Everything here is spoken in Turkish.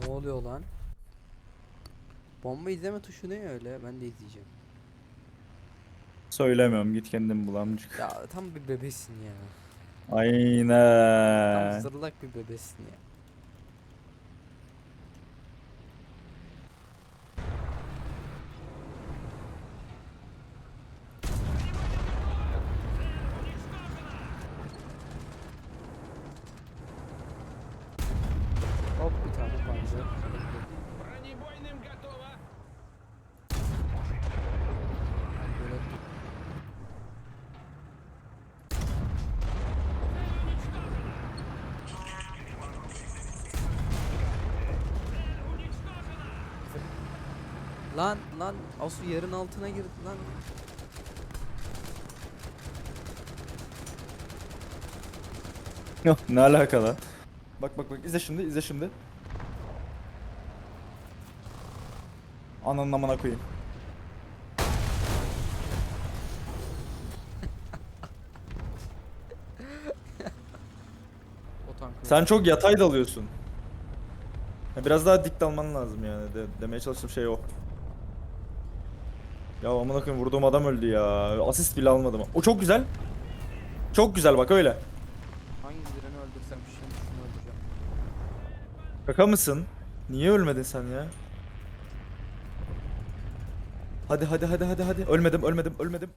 Ne oluyor lan? Bomba izleme tuşu ne öyle? Ben de izleyeceğim. Söylemiyorum git kendin bul amcık. Ya tam bir bebesin ya. Tam Aynen. zırlak bir bebesin ya. Hop bir güzel. Lan lan Asu yerin altına girdi lan. Ne alaka lan? Bak bak bak izle şimdi izle şimdi. Ananın amına koyayım. Sen çok yatay dalıyorsun. Ya biraz daha dik dalman lazım yani. De, demeye çalıştığım şey o. Ya amına koyayım vurduğum adam öldü ya. Asist bile almadım. O çok güzel. Çok güzel bak öyle. Hangi birini öldürsem şimdi şunu öldüreceğim. Kaka mısın? Niye ölmedin sen ya? Hadi hadi hadi hadi hadi. Ölmedim ölmedim ölmedim.